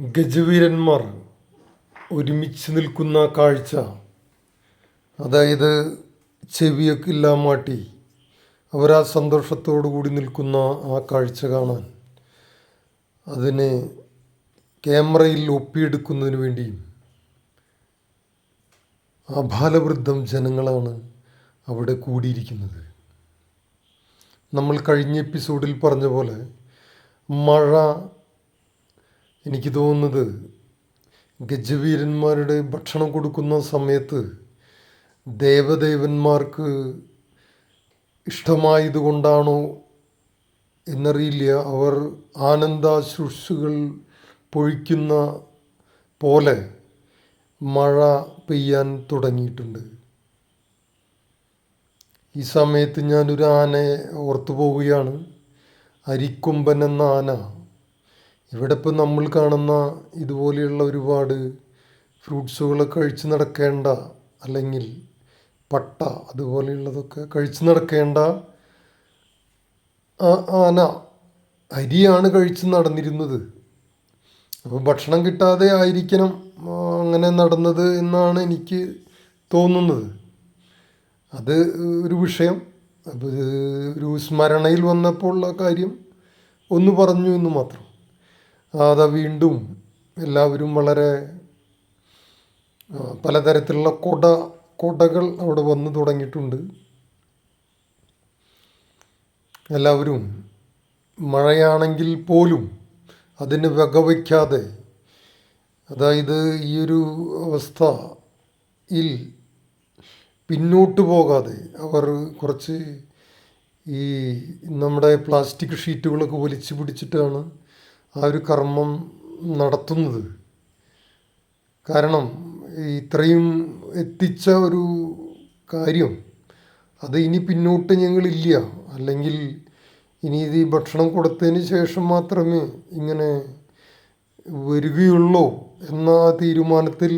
ഗജവീരന്മാർ ഒരുമിച്ച് നിൽക്കുന്ന കാഴ്ച. അതായത് ചെവിയൊക്കെ ഇല്ലാ മാട്ടി അവർ ആ സന്തോഷത്തോടു കൂടി നിൽക്കുന്ന ആ കാഴ്ച കാണാൻ. അതിനെ ക്യാമറയിൽ ഒപ്പിയെടുക്കുന്നതിന് വേണ്ടിയും ആഭാലവൃദ്ധം ജനങ്ങളാണ് അവിടെ കൂടിയിരിക്കുന്നത്. നമ്മൾ കഴിഞ്ഞ എപ്പിസോഡിൽ പറഞ്ഞ പോലെ മഴ എനിക്ക് തോന്നുന്നത് ഗജവീരന്മാരുടെ ഭക്ഷണം കൊടുക്കുന്ന സമയത്ത് ദേവദേവന്മാർക്ക് ഇഷ്ടമായതുകൊണ്ടാണോ എന്നറിയില്ല. അവർ ആനന്ദാശ്രുഷുകൾ പൊഴിക്കുന്ന പോലെ മഴ പെയ്യാൻ തുടങ്ങിയിട്ടുണ്ട്. ഈ സമയത്ത് ഞാനൊരു ആനയെ ഓർത്തു പോവുകയാണ് അരിക്കൊമ്പൻ എന്ന ആന ഇവിടെ ഇപ്പം നമ്മൾ കാണുന്ന ഇതുപോലെയുള്ള ഒരുപാട് ഫ്രൂട്ട്സുകളൊക്കെ കഴിച്ച് നടക്കേണ്ട അല്ലെങ്കിൽ പട്ട അതുപോലെയുള്ളതൊക്കെ കഴിച്ച് നടക്കേണ്ട ആന അരിയാണ് കഴിച്ച് നടന്നിരുന്നത്. അപ്പോൾ ഭക്ഷണം കിട്ടാതെ ആയിരിക്കണം അങ്ങനെ നടന്നത് എന്നാണ് എനിക്ക് തോന്നുന്നത്. അത് ഒരു വിഷയം. ഒരു സ്മരണയിൽ വന്നപ്പോൾ ഉള്ള കാര്യം ഒന്ന് പറഞ്ഞു എന്ന് മാത്രം. അതാ വീണ്ടും എല്ലാവരും വളരെ പലതരത്തിലുള്ള കൊട കൊടകൾ അവിടെ വന്നു തുടങ്ങിയിട്ടുണ്ട്. എല്ലാവരും മഴയാണെങ്കിൽ പോലും അതിന് വകവയ്ക്കാതെ അതായത് ഈ ഒരു അവസ്ഥയിൽ പിന്നോട്ട് പോകാതെ അവർ കുറച്ച് ഈ നമ്മുടെ പ്ലാസ്റ്റിക് ഷീറ്റുകളൊക്കെ വലിച്ചു പിടിച്ചിട്ടാണ് ആ ഒരു കർമ്മം നടത്തുന്നത്. കാരണം ഇത്രയും എത്തിച്ച ഒരു കാര്യം അത് ഇനി പിന്നോട്ട് ഞങ്ങളില്ല. അല്ലെങ്കിൽ ഇനി ഇത് ഈ ഭക്ഷണം കൊടുത്തതിന് ശേഷം മാത്രമേ ഇങ്ങനെ വരികയുള്ളൂ എന്ന തീരുമാനത്തിൽ